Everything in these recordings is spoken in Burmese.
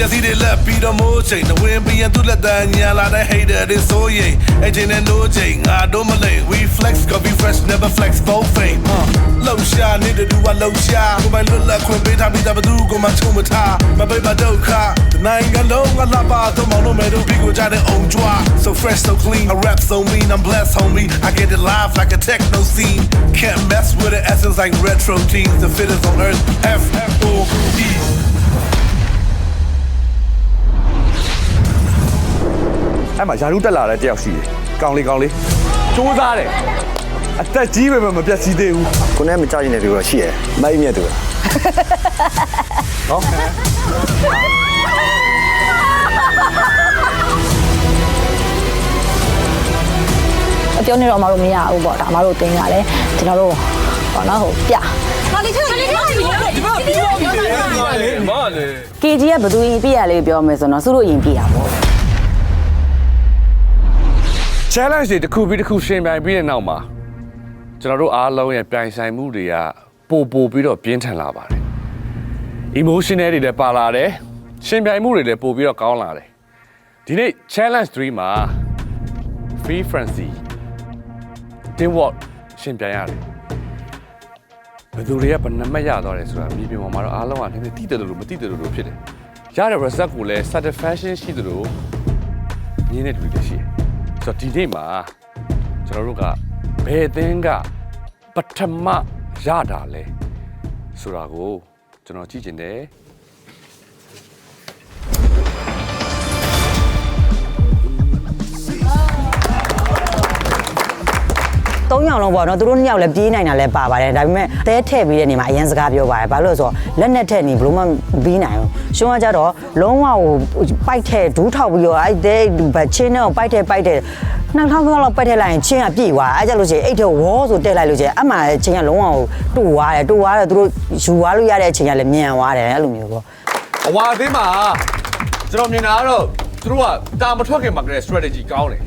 မျက်စိတွေလက်ပြီးတော့မိုးချိန်တဝင်းပြီးရင်သူ့လက်တန်းညာလာတဲ့ hater တွေဆိုရင်အဲ့ချင်းနဲ့ no ချိန်ငါတို့မလိမ် we flex coffee fresh never flex both fame လှုပ်ရှားနေတဲ့သူကလှုပ်ရှားကိုယ်ပိုင်လွတ်လပ်ခွင့်ပေးထားပြီးသားဘသူကမှချုံမထားမပိတ်မဒုက္ခနိုင်ငံလုံးကလာပါတော့မောင်တို့မဲတို့ပြီးကိုကြတဲ့ own draw so fresh so clean I rap so mean I'm blessed homie I get it live like a techno scene can't mess with it essence like retro jeans the fittest on earth F O E အဲ့မှာယာရုတက်လာတဲ့တယောက်ရှိတယ်ကောင်းလေးကောင်းလေးစူးစားတယ်အသက်ကြီးပဲမပြတ်စီသေးဘူးကိုနဲ့မကြရင်လည်းဒီလိုရှိရယ်မိုက်မြတ်သူနော်အပြောနေတော့အမတို့မရဘူးပေါ့ဒါအမတို့တင်ရတယ်ကျွန်တော်တို့ပေါ့နော်ဟိုပြ KG ကဘယ်သူရင်ပြရလေးပြောမယ်ဆိုတော့သူတို့ရင်ပြရပေါ့ challenge တွေတစ်ခုပြီးတစ်ခုရှင်ပြိုင်ပြီးတဲ့နောက်မှာကျွန်တော်တို့အားလုံးရဲ့ပြိုင်ဆိုင်မှုတွေကပိုပိုပြီးတော့ပြင်းထန်လာပါတယ် emotional တွေလည်းပါလာတယ်ရှင်ပြိုင်မှုတွေလည်းပိုပြီးတော့ကောင်းလာတယ်ဒီနေ့ challenge 3မှာ free frenzy team work ရှင်ပြိုင်ရတယ်ဘယ်သူတွေကဘယ်နှမတ်ရသွားတယ်ဆိုတာမြေပြင်ပေါ်မှာတော့အားလုံးကနည်းနည်းတိတယ်လို့မတိတယ်လို့ဖြစ်တယ်ရတဲ့ result ကိုလည်း satisfaction ရှိတယ်လို့ညင်းတဲ့လူတွေရှိတယ် ဆိုတော့ဒီနေ့မှာကျွန်တော်တို့ကဘယ်အသင်းကပထမရတာလဲဆိုတာကိုကျွန်တော်ကြည့်ကျင်တယ် ၃ယောက်လုံးပေါ့နော်သူတို့နှစ်ယောက်လည်းပြေးနိုင်တာလည်းပါပါတယ်ဒါပေမဲ့သဲထည့်ပြီးတဲ့နေမှာအရင်စကားပြောပါတယ်ဘာလို့လဲဆိုတော့လက်နဲ့ထည့်နေဘလို့မှပြီးနိုင်ဘူးရှုံးကကြတော့လုံးဝဟိုပိုက်ထည့်ဒူးထောက်ပြီးတော့အဲ့ဒဲဘချင်းနဲ့ပိုက်ထည့်ပိုက်ထည့်နှစ်ထောင်လောက်ပိုက်ထည့်လိုက်ရင်ချင်းကပြည့်သွားအဲ့ကြလို့ရှိရင်အဲ့ထက်ဝေါဆိုတက်လိုက်လို့ရှိရင်အမှချင်းကလုံးဝဟိုတူသွားတယ်တူသွားတယ်သူတို့ယူသွားလို့ရတဲ့အချိန်ကလည်းမြန်သွားတယ်အဲ့လိုမျိုးပေါ့အဝါသေးမှာကျွန်တော်မြင်တာကတော့သူတို့ကတာမထွက်ခင်မှာကလေး strategy ကောင်းတယ်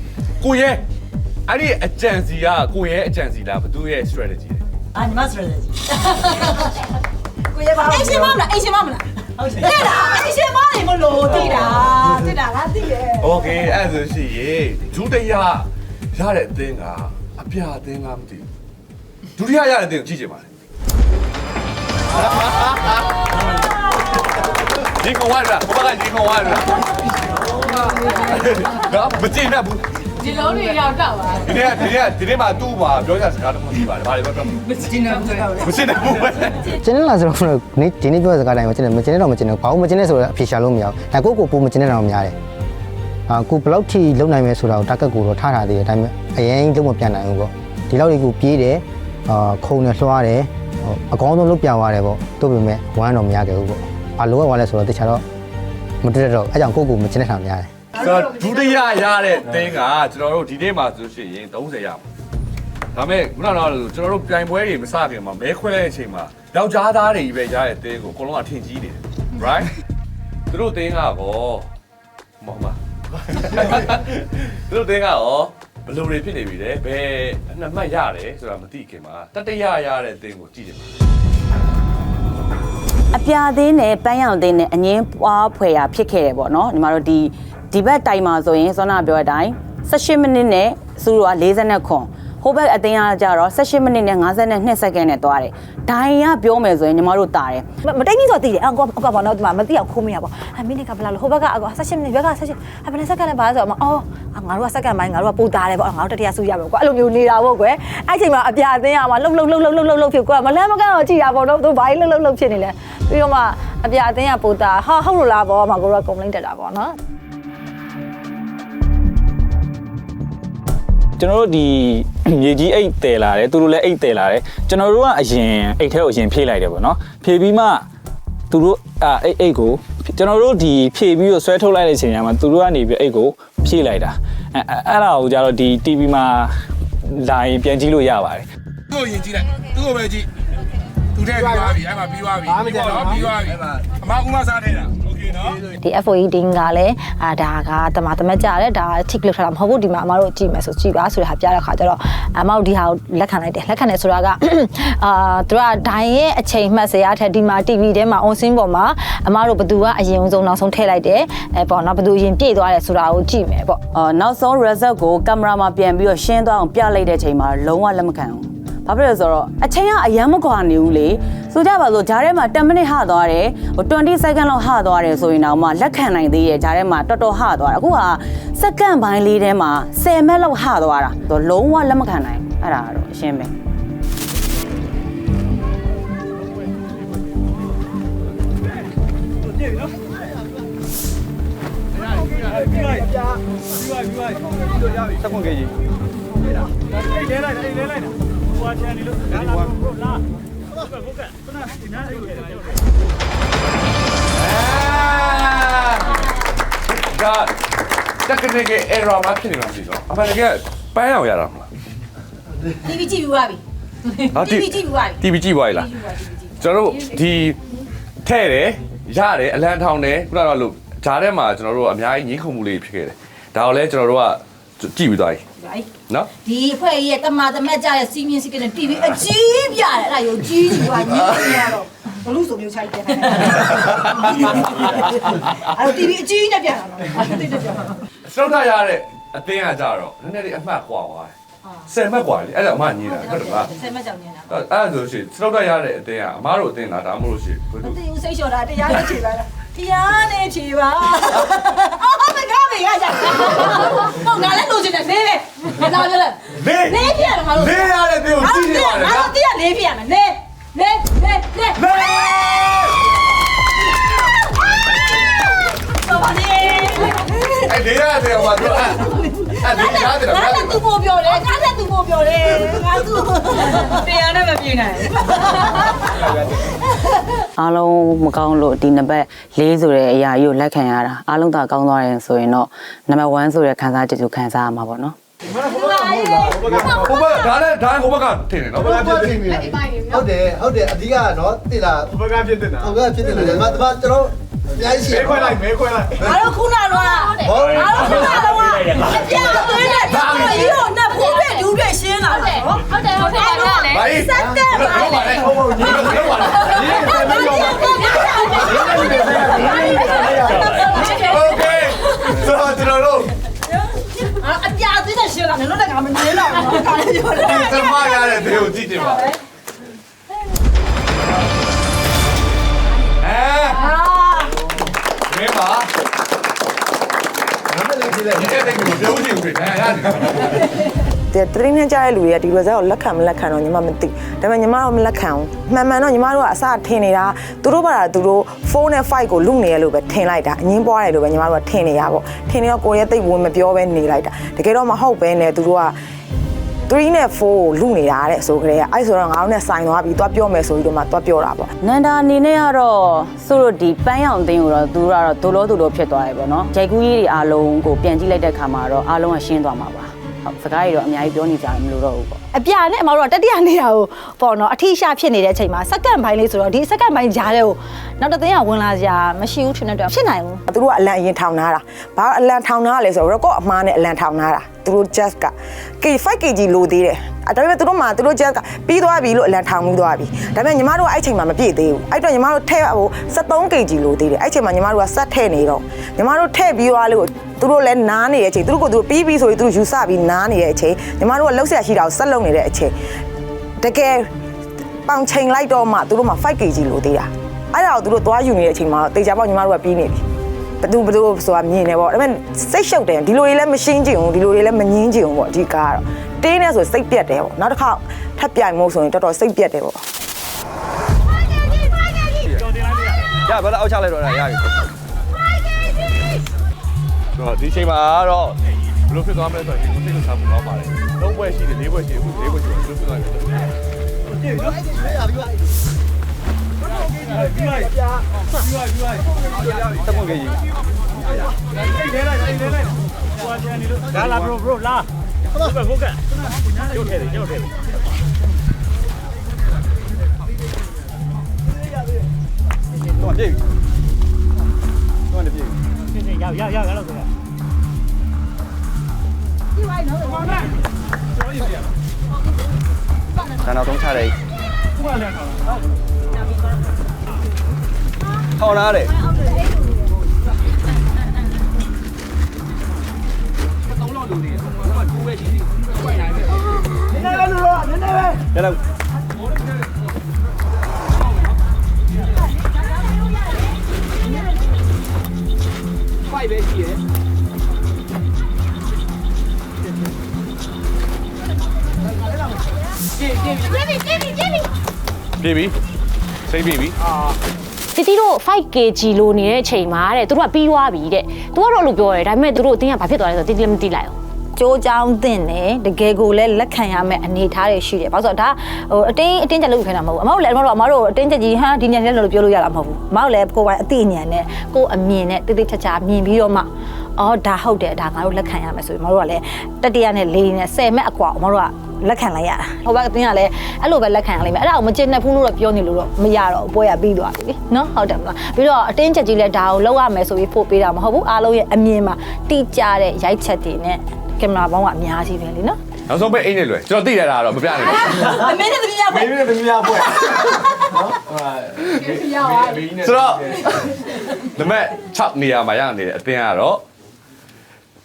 ကိုရဲ အဲ့ဒီအကြံစီကကိုရဲအကြံစီလားဘသူရဲ့ strategy လဲအာညီမစရယ်အိမ်ရှင်မမလားအိမ်ရှင်မမလားဟုတ်တယ်တဲ့လားအိမ်ရှင်မနေမလို့တိတာတိတာလားတိတယ် Okay အဲ့ဒါဆိုရှိရေဒုတိယရတဲ့အသင်းကအပြအသင်းကမသိဘူးဒုတိယရတဲ့အသင်းကိုကြည့်ကြပါလေဒီကောင်ဝါလာဘာကဒီကောင်ဝါလာတော့မကြည့်နဲ့ဘူး ဒီလုံးတွေရောက်တော့ပါဒီနေ့ဒီနေ့ဒီနေ့မှသူ့မှာပြောရစကားတစ်ခုရှိပါတယ်။ဘာလဲပြောတော့မကျင်းဘူးတော့မစစ်တယ်ဘူးပဲကျင်းလာဆိုတော့ဒီဒီနေ့ပြောတဲ့စကားတိုင်းမကျင်းမကျင်းတော့မကျင်းတော့ဘာလို့မကျင်းလဲဆိုတော့အဖြေရှာလို့မရဘူးဒါကိုကိုပူမကျင်းတော့များတယ်အာကိုဘယ်လောက်ထိလုံနိုင်မယ်ဆိုတာကိုတာကတ်ကိုတော့ထားထားသေးတယ်ဒါပေမဲ့အရင်လုံးမပြန်နိုင်ဘူးပေါ့ဒီလောက်လေးကိုပြေးတယ်အာခုံနဲ့လွှားတယ်အကောင်းဆုံးလုပ်ပြသွားတယ်ပေါ့တို့ပေမဲ့ဝမ်းတော့မရခဲ့ဘူးပေါ့ဘာလို့ကသွားလဲဆိုတော့တခြားတော့မတက်တော့အဲကြောင့်ကိုကိုမကျင်းတာများတယ်။ ဆိုတော့ဒုတိယရတဲ့တင်းကကျွန်တော်တို့ဒီနေ့မှဆိုရှင်ရင်30ရမှာ။ဒါမဲ့ခုနကတော့ကျွန်တော်တို့ပြိုင်ပွဲတွေမစခင်မှာမဲခွဲတဲ့အချိန်မှာယောက်ျားသားတွေကြီးပဲရတဲ့တင်းကိုအကုန်လုံးကထင်ကြီးနေတယ်။ right ။သူတို့တင်းကကောမောင်မသူတို့တင်းကရောဘယ်လိုတွေဖြစ်နေပြီလဲဘယ်အနှစ်မှတ်ရတယ်ဆိုတာမသိခင်မှာတတိယရတဲ့တင်းကိုကြည့်တယ်အပြာသေးနဲ့ပန်းရောင်သေးနဲ့အငင်းပွားဖွယ်ရာဖြစ်ခဲ့တယ်ပေါ့နော်ညီမတို့ဒီ ဒီဘက်တိုင်မှာဆိုရင်စောနာပြောတဲ့အတိုင်း18မိနစ်နဲ့စူရော40ခွန်ဟိုဘက်အတင်းအားကြတော့18မိနစ်နဲ့52စက္ကန့်နဲ့သွားတယ်ဒိုင်ကပြောမယ်ဆိုရင်ညီမတို့တာတယ်မတိတ်ကြီးဆိုတည်တယ်အကောအကောပေါ့နော်ဒီမှာမသိအောင်ခိုးမရပေါ့အမိနစ်ကဘလာလို့ဟိုဘက်ကအကော16မိနစ်ဘက်က16အဘယ်နဲ့စက္ကန့်နဲ့ပါဆိုတော့အော်ငါတို့ကစက္ကန့်ပိုင်းငါတို့ကပူတာတယ်ပေါ့ငါတို့တတိယဆူရမယ်ကွာအဲ့လိုမျိုးနေတာပေါ့ကွယ်အဲ့ချိန်မှာအပြာအသင်းရမှာလှုပ်လှုပ်လှုပ်လှုပ်လှုပ်လှုပ်လှုပ်ဖြစ်ကွာမလန်းမကန်းတော့ကြည်တာပေါ့နော်သူဘာကြီးလှုပ်လှုပ်လှုပ်ဖြစ်နေလဲပြီးတော့မှအပြာအသင်းရပူတာဟာဟုတ်လို့လားပေါ့မှာကိုတို့က complaint တက်တာပေါ့နော် ကျွန်တော်တို့ဒီမြေကြီးအိတ်တဲလာတယ်သူတို့လည်းအိတ်တဲလာတယ်ကျွန်တော်တို့ကအရင်အိတ်ထဲကိုအရင်ဖြည့်လိုက်တယ်ပေါ့နော်ဖြည့်ပြီးမှသူတို့အာအိတ်အိတ်ကိုကျွန်တော်တို့ဒီဖြည့်ပြီးတော့ဆွဲထုတ်လိုက်တဲ့အချိန်မှာသူတို့ကနေပြီးအိတ်ကိုဖြည့်လိုက်တာအဲအဲ့ဒါကိုကြတော့ဒီ TV မှာလာရင်ပြန်ကြည့်လို့ရပါတယ်သူ့ကိုယင်ကြည့်လိုက်သူ့ကိုပဲကြည့်သူထဲပြီးသွားပြီအဲ့မှာပြီးသွားပြီပြီးသွားပြီအမကူမစားထဲတာ ဒီ FOE ding ကလည်းအာဒါကတမတမကြတယ်ဒါ tick လောက်ထားတာမဟုတ်ဘူးဒီမှာအမတို့ကြည့်မယ်ဆိုကြည့်ပါဆိုတဲ့ဟာပြတဲ့ခါကျတော့အမတို့ဒီဟာကိုလက်ခံလိုက်တယ်လက်ခံတယ်ဆိုတာကအာသူကဒိုင်ရဲ့အချိန်မှတ်စရာထက်ဒီမှာ TV ထဲမှာ on scene ပေါ်မှာအမတို့ဘသူကအရင်ဆုံးနောက်ဆုံးထည့်လိုက်တယ်အဲပေါ့နော်ဘသူအရင်ပြည့်သွားတယ်ဆိုတာကိုကြည့်မယ်ပေါ့အော်နောက်ဆုံး result ကိုကင်မရာမှာပြန်ပြီးတော့ရှင်းသွားအောင်ပြလိုက်တဲ့ချိန်မှာလုံးဝလက်မခံဘူး။ဘာဖြစ်လဲဆိုတော့အချိန်ကအရန်မကွာနေဘူးလေ။ ဆိုကြပါစို့ဂျားထဲမှာ10မိနစ်ဟသွားတယ်ဟို20 second လောက်ဟသွားတယ်ဆိုရင်တော့မှလက်ခံနိုင်သေးရဲ့ဂျားထဲမှာတော်တော်ဟသွားတာ။အခုကစက္ကန့်ပိုင်းလေးထဲမှာ10မိနစ်လောက်ဟသွားတာ။ဆိုတော့လုံးဝလက်မခံနိုင်ဘူးအဲ့ဒါကတော့အရှင်းပဲ။ဒါ technical error မှာဖြစ်နေမှာမသိတော့အမှန်တကယ်ပန်းအောင်ရတာမလား TV ကြည့်ပြီးသွားပြီဟာ TV ကြည့်ပြီးသွားပြီ TV ကြည့်ပါလားကျွန်တော်တို့ဒီထဲ့တယ်ရတယ်အလံထောင်တယ်ခုနကတော့လို့ဂျားထဲမှာကျွန်တော်တို့အများကြီးငင်းခုန်မှုလေးဖြစ်ခဲ့တယ်ဒါကိုလည်းကျွန်တော်တို့က ကြည့်ပြီးသွားပြီ right နော်ဒီအဖွဲ့ကြီးရဲ့တမာတမတ်ကြတဲ့စီမင်းစီကတဲ့ TV အကြီးပြတယ်အဲ့ဒါရောကြီးကြီးပါညီနေရတော့ဘလူးဆိုမျိုးချိုက်တယ်အဲ့တော့ TV အကြီးနဲ့ပြန်တာနော်အဲ့တိတ်တက်ပြန်တာစတုတ်ထရတဲ့အသင်းကကြတော့နည်းနည်းလေးအမှတ်ကွာသွားတယ်ဆယ်မှတ်ကွာလေအဲ့ဒါအမညီးတာဟုတ်တယ်လားဆယ်မကြောင်နေတာအဲ့ဒါဆိုရှင်စတုတ်ထရတဲ့အသင်းကအမားတို့အသင်းလားဒါမှမဟုတ်ရှင်ဘယ်မလိုသိဘူးစိတ်လျှော်တာတရားနဲ့ခြေပါလားတ ရားနဲ့ခြေပါအော်မကားမေရကြဟုတ်ငါလည်းလိုချင်တယ်လေးပဲငါပြောလဲလေးပြရမှာလို့လေးရတဲ့သင်းကိုကြည့်နေပါလေငါနော်တို့တရားလေးပြရမှာလေးလေးလေးလေးလေး အဲ့လေးရတဲ့ဟိုကတော့အဲ့အဲ့လေးရတဲ့ငါဘာလည်းလဲသူ့ကိုပြောတယ်ငါလည်းသူ့ကိုပြောတယ်ငါသူ့တရားနဲ့မပြေနိုင်အားလုံးမကောင်းလို့ဒီနံပါတ်၄ဆိုတဲ့အရာကြီးကိုလက်ခံရတာအားလုံးသာကောင်းသွားတယ်ဆိုရင်တော့နံပါတ်1ဆိုတဲ့ခံစားချက်ကိုခံစားရမှာပေါ့နော်ဟိုဘက်ဒါလည်းဒါဟိုဘက်ကထင်တယ်နော်ဟုတ်တယ်ဟုတ်တယ်ဟုတ်တယ်အဓိကနော်တိလားဘက်ကဖြစ်တင်တာဟုတ်ကဲ့ဖြစ်တယ်လေဒီမှာဒီမှာကျွန်တော် အများကြီးရှိ မဲခွဲလိုက်မဲခွဲလိုက် ငါတို့ခုနကတော့ငါတို့ခုနကတော့အပြာသွင်းတဲ့တောင်းရည်ကိုနှစ်ဖူးပြဒူးပြရှင်းလာတယ်နော် ဟုတ်တယ်ဟုတ်တယ်ဟုတ်တယ် ဘာကြီး စက်တက်ပါလေ ဟုတ်ဟုတ်ညီမတို့ပါလေ โอเคဆိုတော့ကျွန်တော်တို့ အပြာသွင်းတဲ့ရှင်းလာတယ်လို့လည်းကမနေတော့ဘူးခါလေးပြောတယ် ဒီသမားရတဲ့ဒေကိုကြည့်တင်ပါ နာမည်လေးကြည့်လိုက်ဒီတဲ့တဲ့ကိုပြောချင်ဘူးခင်ဗျာရတယ်တဲ့တရင်းနဲ့ကြားတဲ့လူတွေကဒီ result ကိုလက်ခံမလက်ခံတော့ညီမမသိဒါပေမဲ့ညီမတော့မလက်ခံဘူးမှန်မှန်တော့ညီမတို့ကအစထင်နေတာသူတို့ဘာသာသူတို့ဖုန်းနဲ့ fight ကိုလူနေရလို့ပဲထင်လိုက်တာအငင်းပွားတယ်လို့ပဲညီမတို့ကထင်နေရပေါ့ထင်နေတော့ကိုယ်ရဲ့သိဝင်မပြောဘဲနေလိုက်တာတကယ်တော့မဟုတ်ပဲနဲ့သူတို့က 3နဲ့4ကိုလူနေတာတဲ့ဆိုကြတဲ့အဲ့ဆိုတော့ငါတို့နဲ့ဆိုင်သွားပြီးသွားပြောမယ်ဆိုပြီးတော့မှသွားပြောတာပေါ့နန္ဒာအနေနဲ့ကတော့သူတို့ဒီပန်းရောင်အသင်းကိုတော့သူတို့ကတော့ဒိုလို့ဒိုလို့ဖြစ်သွားတယ်ပေါ့နော်ဂျိုက်ကူးကြီးတွေအားလုံးကိုပြန်ကြည့်လိုက်တဲ့ခါမှာတော့အားလုံးကရှင်းသွားမှာပါ ဟုတ်စကားတွေတော့အများကြီးပြောနေကြတယ်မလို့တော့ဘူးပေါ့အပြာနဲ့အမတို့ကတတိယနေတာကိုပေါ့နော်အထီးရှာဖြစ်နေတဲ့အချိန်မှာစက္ကန့်ပိုင်းလေးဆိုတော့ဒီစက္ကန့်ပိုင်းကြားတဲ့ကိုနောက်တစ်သိန်းကဝင်လာကြမရှိဘူးထင်တဲ့အတွက်ဖြစ်နိုင်ဘူးသူတို့ကအလံအရင်ထောင်ထားတာဘာအလံထောင်ထားလဲဆိုတော့ record အမှားနဲ့အလံထောင်ထားတာသူတို့ just က K 5 kg လိုသေးတယ်အဲဒါပေမဲ့သူတို့မှသူတို့ just ကပြီးသွားပြီလို့အလံထောင်ပြီးသွားပြီဒါပေမဲ့ညီမတို့ကအဲ့ချိန်မှာမပြည့်သေးဘူးအဲ့တော့ညီမတို့ထည့်ဟို 73 kg လိုသေးတယ်အဲ့ချိန်မှာညီမတို့ကစက်ထည့်နေတော့ညီမတို့ထည့်ပြီးသွားလို့ သူတို့လည်းနားနေတဲ့အချိန်သူတို့ကသူတို့ပြီးပြီဆိုရင်သူတို့ယူဆပြီးနားနေတဲ့အချိန်ညီမတို့ကလှုပ်ရှားရှိတာကိုဆက်လုပ်နေတဲ့အချိန်တကယ်ပေါင်ချိန်လိုက်တော့မှသူတို့မှ 5 kg လိုသေးတာအဲ့ဒါကိုသူတို့သွားယူနေတဲ့အချိန်မှာတေချာပေါက်ညီမတို့ကပြီးနေပြီဘသူဘသူဆိုတာမြင်နေပေါ့ဒါပေမဲ့စိတ်ရှုပ်တယ်ဒီလိုတွေလည်းမရှင်းကျင်ဘူးဒီလိုတွေလည်းမငင်းကျင်ဘူးပေါ့အဓိကကတော့တင်းနေဆိုစိတ်ပြက်တယ်ပေါ့နောက်တစ်ခါထပ်ပြိုင်မို့ဆိုရင်တော်တော်စိတ်ပြက်တယ်ပေါ့ရဘာလဲအောက်ချလိုက်တော့ရရပြီ တော့ဒီချိန်မှာတော့ဘယ်လိုဖြစ်သွားမလဲဆိုတော့ဒီကိုသိလို့စားဖို့ကောင်းပါလေသုံးဘွဲရှိတယ်လေးဘွဲရှိတယ်အခုလေးဘွဲရှိတယ်ဘယ်လိုဖြစ်သွားလဲတက်ဖို့ကြီးလာလာ bro bro လာဟုတ်ကဲ့ဟုတ်ကဲ့ရုပ်ထဲတယ်ရုပ်ထဲတယ်တော့ပြေးဒါနောက်ဆုံးချတ ယ်ထောင်းလာတယ်ရတော့ ပြေးပြီစိတ်ပြေးပြီတီတီတို့ 5kg လိုနေတဲ့အချိန်မှာတဲ့သူတို့ကပြီးသွားပြီတဲ့သူကတော့အဲ့လိုပြောတယ်ဒါပေမဲ့သူတို့အတင်းကဘာဖြစ်သွားလဲဆိုတော့တီတီလည်းမသိလိုက်ဘူးကြိုးချောင်းတင်တယ်တကယ်ကိုလည်းလက်ခံရမယ့်အနေအထားတွေရှိတယ်ဘာလို့ဆိုတော့ဒါဟိုအတင်းအတင်းချက်လုပ်ခိုင်းတာမဟုတ်ဘူးအမတို့လည်းအမတို့အမတို့အတင်းချက်ကြီးဟာဒီညနေလို့ပြောလို့ရတာမဟုတ်ဘူးအမတို့လည်းကိုယ်ပိုင်အသိဉာဏ်နဲ့ကိုယ်အမြင်နဲ့တိတိကျကျမြင်ပြီးတော့မှအော်ဒါဟုတ်တယ်ဒါငါတို့လက်ခံရမယ်ဆိုပြီးအမတို့ကလည်းတတိယနဲ့လေးနဲ့10မဲ့အကွာအမတို့က လက်ခံလိုက်ရတာဟိုဘက်အတင်းကလည်းအဲ့လိုပဲလက်ခံရလိမ့်မယ်အဲ့ဒါကိုမကျင်တဲ့ဘူးလို့တော့ပြောနေလို့တော့မရတော့ဘူးပွဲရပြီးသွားပြီလေနော်ဟုတ်တယ်မလားပြီးတော့အတင်းချက်ကြီးလည်းဒါကိုလောက်ရမယ်ဆိုပြီးပို့ပေးတာမဟုတ်ဘူးအားလုံးရဲ့အမြင်မှာတိကျတဲ့ရိုက်ချက်တွေနဲ့ကင်မရာပေါင်းကအများကြီးပဲလीနော်နောက်ဆုံးပဲအိတ်နဲ့လွယ်ကျွန်တော်သိရတာကတော့မပြနိုင်ဘူးအမေနဲ့သမီးရမပွဲင်းနဲ့သမီးရပွဲနော်ဟာဆိုတော့နမက်6နေရာမှာရနေတဲ့အတင်းကတော့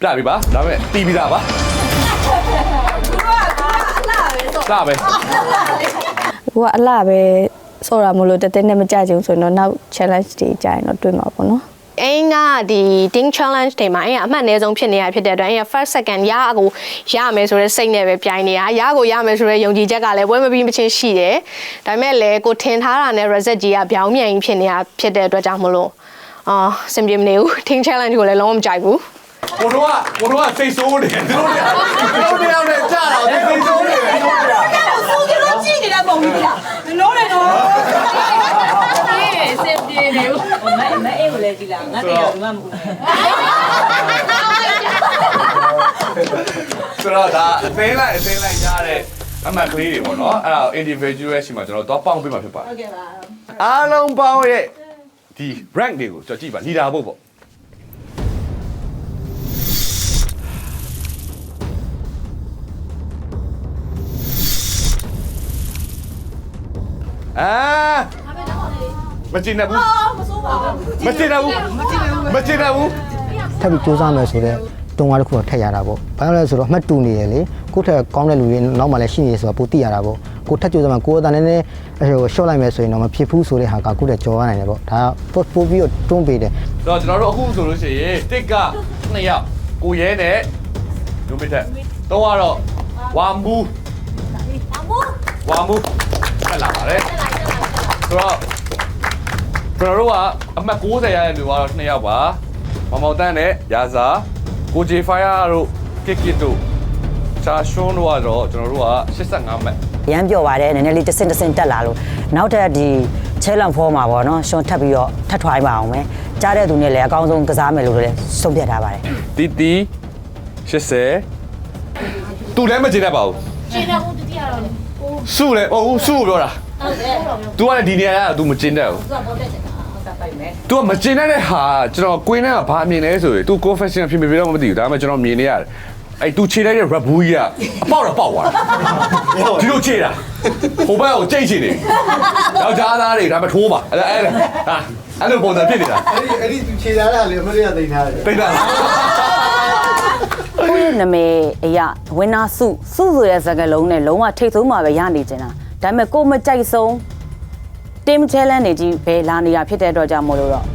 ပြပြီပါဒါပေမဲ့တီးပြီးသားပါ လာပဲဟိုကအလှပဲစောတာမလို့တတဲနဲ့မကြကြဘူးဆိုရင်တော့နောက် challenge တွေကြာရင်တော့တွေ့မှာပေါ့နော်အင်းကဒီ ding challenge တွေမှာအင်းကအမှတ်အနည်းဆုံးဖြစ်နေတာဖြစ်တဲ့အတွက်အင်းက first second ရအကိုရမယ်ဆိုတဲ့စိတ်နဲ့ပဲပြိုင်နေတာရကိုရမယ်ဆိုတဲ့ယုံကြည်ချက်ကလည်းပွဲမပြီးမချင်းရှိတယ်ဒါပေမဲ့လည်းကိုထင်ထားတာနဲ့ reset ကြီးကပြောင်းပြန်ကြီးဖြစ်နေတာဖြစ်တဲ့အတွက်ကြောင့်မလို့အာစင်ပြေမနေဘူး ding challenge ကိုလည်းလုံးဝမကြိုက်ဘူး ကိုတော့ကိုတော့စိတ်ဆိုးနေတယ်သူတို့တို့တို့ရောက်နေကြတော့စိတ်ဆိုးနေတယ်ဆူကြလို့ကြည့်နေတဲ့ပုံကြီးလားလုံးနေတော့ဆိုတော့ဒါအသိလိုက်အသိလိုက်ရတဲ့အမှတ်ကလေးတွေပေါ့နော်အဲ့ဒါ individual ရှိမှကျွန်တော်တော့ပေါင်းပေးမှာဖြစ်ပါတယ်ဟုတ်ကဲ့ပါအားလုံးပေါင်းရဲ့ဒီ rank တွေကိုကျွန်တော်ကြည့်ပါ leader ဖို့ပေါ့ အာမကျင်နေဘူးမကျင်နေဘူးမကျင်နေဘူးထပ်ပြီးစူးစမ်းမယ်ဆိုတော့တုံးကားတစ်ခုတော့ထက်ရတာပေါ့ဘာလို့လဲဆိုတော့အမှတ်တူနေရလေကိုယ့်ထက်ကောင်းတဲ့လူတွေနောက်မှလည်းရှိနေဆိုတော့ပိုသိရတာပေါ့ကိုထက်ကြိုးစားမှကိုယ်အတန်းနဲ့နဲ့ဟိုရှော့လိုက်မယ်ဆိုရင်တော့မဖြစ်ဘူးဆိုတဲ့ဟာကကိုယ့်ထက်ကြော်ရနိုင်တယ်ပေါ့ဒါပို့ပို့ပြီးတော့တွန်းပေးတယ်ဆိုတော့ကျွန်တော်တို့အခုဆိုလို့ရှိရင်တစ်က2ယောက်ကိုရဲနဲ့လူမစ်တက်တော့ကတော့ဝါမူဝါမူဆက်လာပါတယ် ဆိုတော့ကျွန်တော်တို့ကအမှတ်60ရတဲ့လူကတော့2ယောက်ပါမမောင်တန်းနဲ့ရာဇာကိုဂျေဖိုင်ယာတို့ကစ်ကစ်တို့ချာရှွန်းတို့ကတော့ကျွန်တော်တို့က85မှတ်ရမ်းပြောပါတယ်နည်းနည်းလေးတစ်စင်တစ်စင်တက်လာလို့နောက်ထပ်ဒီ challenge 4မှာပေါ့နော်ရှွန်ထပ်ပြီးတော့ထပ်ထွားပါအောင်မယ်ကြားတဲ့သူနဲ့လည်းအကောင်းဆုံးကစားမယ်လို့လည်းဆုံးဖြတ်ထားပါတယ်တီတီ80သူလည်းမကျင်တတ်ပါဘူးကျင်တတ်ဘူးတတိယတော့စုလေဟိုစုကိုပြောတာ ဟုတ်တယ် तू ကလည်းဒီနေရာက तू မကျင်တတ်ဘူး तू ကမကျင်တတ်တဲ့ဟာကျွန်တော်ကွင်းထဲကဘာမြင်လဲဆိုရင် तू confession ဖြစ်ဖြစ်တော့မသိဘူးဒါပေမဲ့ကျွန်တော်မြင်နေရတယ်အဲ့ तू ခြေလိုက်တဲ့ rap ဘူးကြီးကပေါက်တော့ပေါက်သွားတယ်ဒီလိုခြေတာဟိုဘက်ကိုကြိတ်ချင်နေယောက်ျားသားတွေဒါပေမဲ့ထိုးပါအဲ့အဲ့ဟာအဲ့လိုပုံစံဖြစ်နေတာ အဲ့ဒီအဲ့ဒီသူခြေသားတာလေအမရိယသိမ်းထားတယ် သိတာလား ကိုယ့်ရဲ့နာမည်အရာဝင်းနာစုစုဆိုတဲ့စကားလုံးနဲ့လုံးဝထိတ်ဆုံးမှာပဲရနေကြတာ ဒါပေမဲ့ကိုယ်မကြိုက်ဆုံး team challenge တွေကြီးပဲလာနေတာဖြစ်တဲ့အတွက်ကြောင့်မို့လို့တော့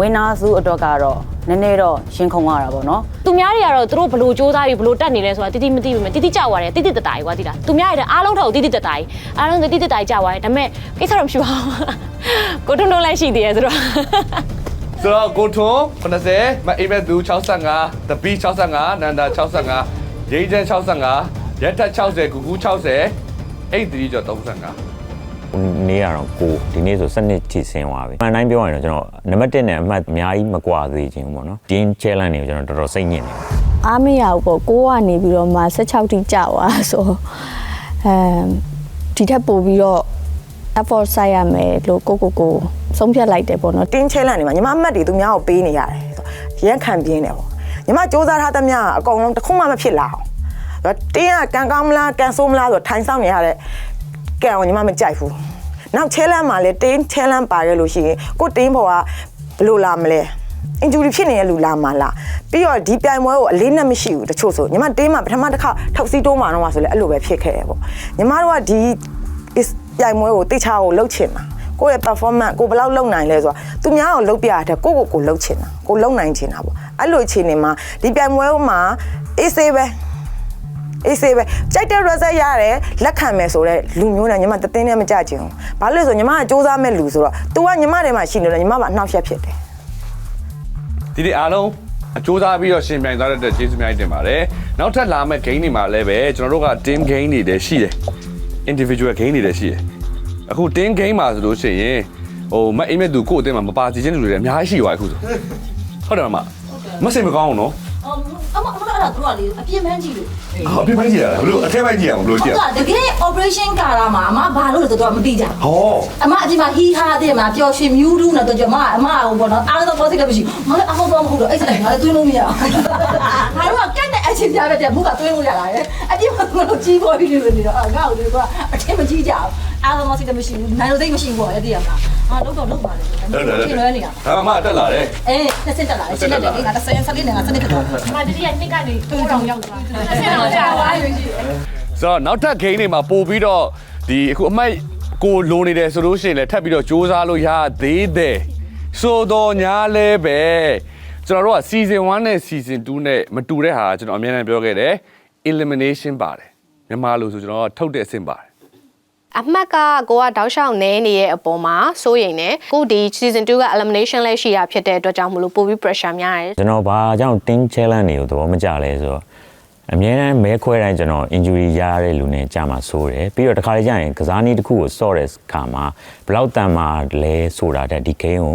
ဝင်းနာစုအတွက်ကတော့နည်းနည်းတော့ရှင်းခုံရတာပေါ့နော်သူများတွေကတော့သူတို့ဘလို့စူးစမ်းပြီးဘလို့တက်နေလဲဆိုတာတိတိမသိဘူးမယ်တိတိကြောက်သွားတယ်တိတိတတာကြီးကွာတိတာသူများတွေအားလုံးထောက်တိတိတတာကြီးအားလုံးတိတိတတာကြီးကြောက်သွားတယ်ဒါပေမဲ့ကိစ္စတော့မရှိပါဘူးကိုတွန်းတွန်းလိုက်ရှိသေးတယ်ဆိုတော့ဆိုတော့ကိုထွန်း90မအိမ်မဲ့သူ65တပီ65နန္ဒာ65ရိတ်ချန်65ရက်ထက်60ကူကူ60 အိတ်3ကျော်35နေရတော့ကိုဒီနေ့ဆိုစနစ်ထိဆင်းသွားပြီ။အမှန်တိုင်းပြောရရင်တော့ကျွန်တော်နံပါတ်1နဲ့အမှတ်အများကြီးမကွာသေးခြင်းပေါ့နော်။ Team Challenge တွေကိုကျွန်တော်တော်တော်စိတ်ညစ်နေတယ်အားမရဘူးပေါ့ကိုကနေပြီးတော့မှ16တိကြာသွားဆိုအဲဒီထက်ပိုပြီးတော့ effort စိုက်ရမယ်လို့ကိုကိုကိုဆုံးဖြတ်လိုက်တယ်ပေါ့နော်တင်း challenge တွေမှာညီမအမှတ်တွေသူများကိုပေးနေရတယ်ဆိုရန်ခံပြင်းတယ်ပေါ့ညီမစ조사ထားသမျှအကုန်လုံးတစ်ခုမှမဖြစ်လာအောင် တင်းကကန်ကောင်းမလားကန်ဆိုးမလားဆိုထိုင်ဆောင်နေရတဲ့ကံကိုညီမမကြိုက်ဘူးနောက်ချဲလန်းမှာလေတင်းချဲလန်းပါခဲ့လို့ရှိရင်ကိုတင်းဘောကဘယ်လိုလာမလဲအင်ဂျူရီဖြစ်နေတဲ့လူလာမှာလားပြီးတော့ဒီပြိုင်ပွဲကိုအလေးနဲ့မရှိဘူးတချို့ဆိုညီမတင်းမှာပထမတစ်ခါထောက်စီတိုးမှာတော့ဆိုလေအဲ့လိုပဲဖြစ်ခဲ့ရပေါ့ညီမတို့ကဒီ is ပြိုင်ပွဲကိုတိတ်ချကိုလှုပ်ချင်တာကိုယ့်ရဲ့ performance ကိုဘယ်လောက်လုပ်နိုင်လဲဆိုတော့သူများကိုလှုပ်ပြရတဲ့ကိုယ့်ကိုယ်ကိုလှုပ်ချင်တာကိုလှုပ်နိုင်ချင်တာပေါ့အဲ့လိုအခြေအနေမှာဒီပြိုင်ပွဲမှာအေးဆေးပဲ အေးဆေးပဲကြိုက်တဲ့ result ရတယ်လက်ခံမယ်ဆိုတော့လူမျိုးနဲ့ညီမတသိန်းနဲ့မကြချင်ဘူးဘာလို့လဲဆိုညီမကစူးစမ်းမဲ့လူဆိုတော့ तू ကညီမထဲမှာရှိနေတော့ညီမကအနှောက်အယှက်ဖြစ်တယ်ဒီနေ့အားလုံးအစူးစမ်းပြီးတော့ရှင်ပြိုင်သွားတဲ့အတွက်ကျေးဇူးများတင်ပါတယ်နောက်ထပ်လာမယ့် game တွေမှာလည်းပဲကျွန်တော်တို့က team game တွေလည်းရှိတယ် individual game တွေလည်းရှိတယ်အခု team game မှာဆိုလို့ရှိရင်ဟိုမအိမ်မဲ့သူကိုယ့်အတင်းမှာမပါစီခြင်းလူတွေလည်းအများကြီးရှိသွားအခုဆိုဟုတ်တယ်မမစိတ်မကောင်းဘူးနော် အော်အမအမအဲ့ဒါတို့ကလေအပြင်းပန်းကြည့်လို့ဟာအပြစ်ပိုင်းကြည့်ရတာဘလို့အထက်ပိုင်းကြည့်ရအောင်ဘလို့ကြည့်ရဟုတ်ကတကယ် operation ကာလာမှာအမဘာလို့လဲဆိုတော့မသိကြဘူးဟောအမအပြင်မှာဟီဟာတဲ့မှာပျော်ရွှင်မြူးထူးနေတော့ကျမအမဟိုပေါ့နော်အားလုံးတော့ positive မရှိဘူးမလည်းအဟောတော့မဟုတ်တော့အဲ့ဆိုင်ငါလည်းတွင်းလို့မရအောင်ငါတို့ကကက်တဲ့အချင်းပြပဲတဲ့ဘုကတွင်းလို့ရတာလေအပြင်မှာတော့ကြီးပေါ်ပြီးနေတော့ငါ့ကိုလေကအထင်မကြီးကြ အောင်အားလုံး positive မရှိဘူးနိုင်လို့သိမရှိဘူးပေါ့အဲ့ဒီကမှာအာလောက်တော့လောက်ပါလေဟုတ်တယ်ဟုတ်ပြင်တယ်လွဲနေတာဒါမှမတက်လာတယ်အေးတစ်စက်တက်လာတယ်ရှင်းတယ်လေငါတစ်စက်ဆက်လေးနဲ့ငါစနစ်တက်သွားတယ်မတတိယနှစ်ကနေတိုးတောင်ရောက်သွားတယ်။ဆက်တော့ကြာသွားပြီရှိတယ်ဆိုတော့နောက်ထပ် game တွေမှာပို့ပြီးတော့ဒီအခုအမိုက်ကိုလိုနေတယ်ဆိုလို့ရှိရင်လည်းထပ်ပြီးတော့စူးစမ်းလို့ရသေးတယ်ဆိုတော့ညာလဲပဲကျွန်တော်တို့က season 1နဲ့ season 2နဲ့မတူတဲ့ဟာကျွန်တော်အများနဲ့ပြောခဲ့တယ် elimination ပါတယ်မြန်မာလိုဆိုကျွန်တော်ကထုတ်တဲ့အဆင့်ပါတယ် အမှတ်ကကိုကတောက်လျှောက်နေနေရဲ့အပေါ်မှာစိုးရိမ်နေကိုဒီ season 2က elimination လဲရှိရဖြစ်တဲ့အတွက်ကြောင့်မလို့ပိုပြီး pressure များတယ်ကျွန်တော်ဘာကြောင့် team challenge တွေကိုသဘောမကျလဲဆိုတော့အများအားမဲခွဲတိုင်းကျွန်တော် injury ရရတဲ့လူနဲ့ကြာမှာဆိုးတယ်ပြီးတော့တစ်ခါလေကြာရင်ကစားနည်းတစ်ခုကိုစော့တဲ့ခါမှာဘယ်လောက်တန်မာလဲဆိုတာတဲ့ဒီ game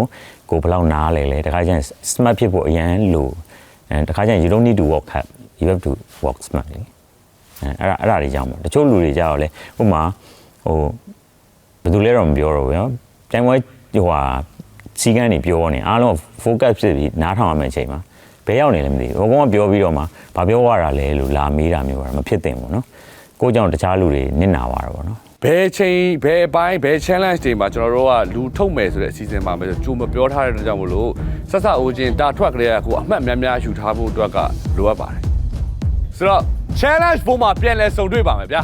ကိုကိုဘယ်လောက်နားလဲလဲတစ်ခါကျရင် smart ဖြစ်ဖို့အရန်လို့အဲတစ်ခါကျရင် you don't need to work hard you have to work smart လေအဲအဲ့ဒါအဲ့ဒါတွေကြောင့်ပေါ့တချို့လူတွေကြောက်လဲဥပမာ ဟိုဘယ်သူလဲတော့မပြောတော့ဘူးနော်ပြိုင်ပွဲဟိုဟာစီကန်းနေပြောနေအားလုံး focus ဖြစ်ပြီးနားထောင်ရမယ့်အချိန်မှာဘယ်ရောက်နေလဲမသိဘူးဘကောင်ကပြောပြီးတော့မှဘာပြောရတာလဲလို့လာမေးတာမျိုးပါမဖြစ်သင့်ဘူးနော်ကိုကြောင့်တခြားလူတွေနစ်နာသွားတာပေါ့နော်ဘယ်ချိန်ဘယ်အပိုင်းဘယ် challenge တွေမှာကျွန်တော်တို့ကလူထုတ်မယ်ဆိုတဲ့အစီအစဉ်မှာပဲကြိုမပြောထားတဲ့အတွက်ကြောင့်မလို့ဆက်ဆက်အိုချင်းတာထွက်ကလေးကကိုအမှတ်များများယူထားဖို့အတွက်ကလိုအပ်ပါတယ်ဆိုတော့ challenge ပုံမှာပြန်လဲစုံတွေ့ပါမယ်ဗျာ